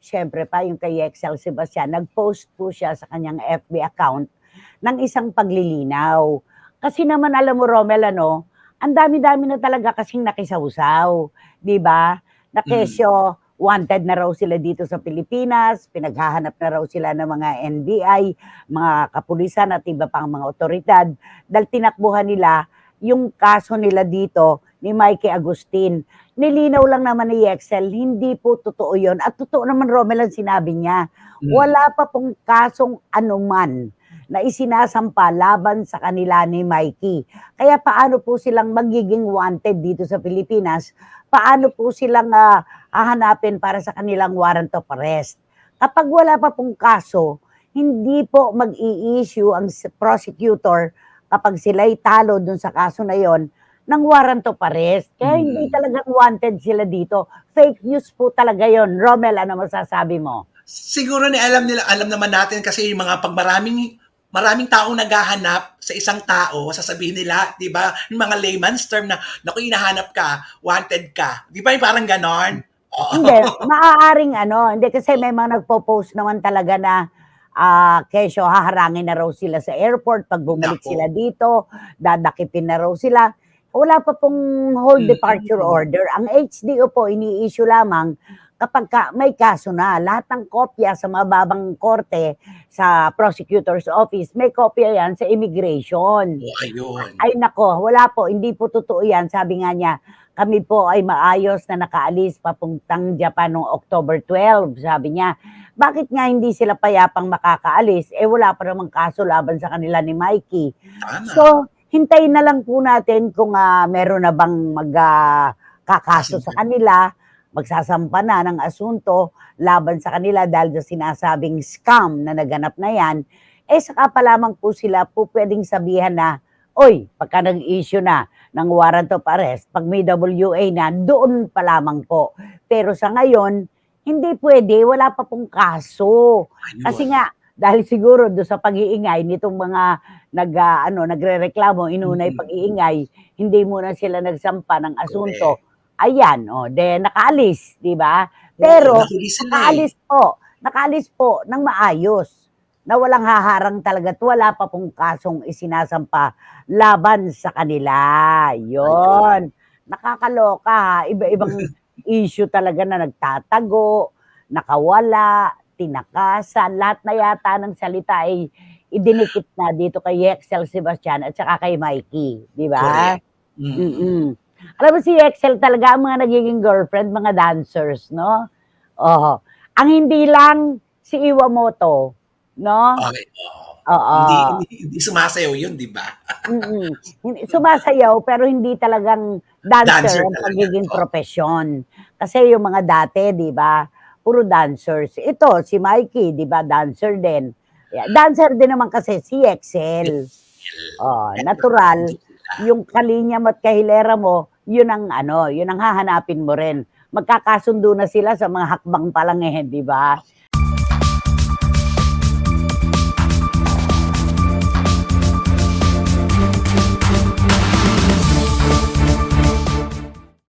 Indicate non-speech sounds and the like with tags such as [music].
syempre pa yung kay Excel Sebastian, nag-post po siya sa kanyang FB account ng isang paglilinaw. Kasi naman alam mo Romel ano, ang dami-dami na talaga kasing nakisawsaw, 'di ba? Na Mm. kesyo wanted na raw sila dito sa Pilipinas, pinaghahanap na raw sila ng mga NBI, mga kapulisan at iba pang mga otoridad dahil tinakbuhan nila yung kaso nila dito ni Mikey Agustin. Nilinaw lang naman ni Excel, hindi po totoo yon At totoo naman Romel ang sinabi niya, Mm. wala pa pong kasong anuman na isinasampa laban sa kanila ni Mikey. Kaya paano po silang magiging wanted dito sa Pilipinas? Paano po silang ah, hahanapin para sa kanilang warrant of arrest? Kapag wala pa pong kaso, hindi po mag-i-issue ang prosecutor kapag sila'y talo dun sa kaso na yon ng warrant of arrest. Kaya hindi Mm. talagang wanted sila dito. Fake news po talaga yon. Romel, ano masasabi mo? Siguro ni alam nila, alam naman natin kasi yung mga pag maraming taong naghahanap sa isang tao, sasabihin nila, 'di ba? Yung mga layman's term na naku hinahanap ka, wanted ka. 'Di ba? Parang ganon. Oo. Hindi, [laughs] maaaring ano, hindi kasi may mga nagpo-post naman talaga na ah kesyo haharangin na raw sila sa airport pag bumalik sila dito, dadakipin na raw sila. Wala pa pong hold Mm. departure order. Ang HDO po ini-issue lamang kapag ka, may kaso na. Lahat ng kopya sa mababang korte, sa prosecutor's office, may kopya yan sa immigration. Oh, ayun. Ay nako, wala po, hindi po totoo yan. Sabi nga niya, kami po ay maayos na nakaalis papuntang Japan noong October 12. Sabi niya, bakit nga hindi sila payapang makakaalis? Eh wala pa namang kaso laban sa kanila ni Mikey. Tama. So, hintayin na lang po natin kung ah, meron na bang mag ah, kakaso sa kanila, magsasampa na ng asunto laban sa kanila dahil sa sinasabing scam na naganap na yan, eh saka pa lamang po sila po pwedeng sabihan na, oy, pagka nag-issue na ng warrant of arrest, pag may WA na, doon pa lamang po. Pero sa ngayon, hindi pwede, wala pa pong kaso. Kasi nga, dahil siguro do sa pag-iingay nitong mga nag ah, ano nagrereklamo inunay Mm. pag-iingay, hindi muna sila nagsampa ng asunto. Ayan, oh, de nakaalis, 'di ba? Pero eh. nakaalis po, nakaalis po ng maayos. Na walang haharang talaga at wala pa pong kasong isinasampa laban sa kanila. Yon. Nakakaloka ha. Iba-ibang [laughs] issue talaga na nagtatago, nakawala, tinakasan, lahat na yata ng salita ay idinikit na dito kay Excel Sebastian at saka kay Mikey, di ba? Mm. Mm-mm. Alam mo si Excel talaga ang mga nagiging girlfriend, mga dancers, no? Oh. Ang hindi lang si Iwamoto, no? Okay. oo. Oo. Hindi, hindi, hindi sumasayaw yun, di ba? Hindi- Sumasayaw pero hindi talagang dancer, Dancer ang pagiging oo. profesyon. Kasi yung mga dati, di ba, puro dancers. Ito, si Mikey, di ba, dancer din. Yeah, dancer din naman kasi si Excel. Oh, natural. Yung kalinya mo at kahilera mo, yun ang ano, yun ang hahanapin mo rin. Magkakasundo na sila sa mga hakbang pa lang eh, di ba?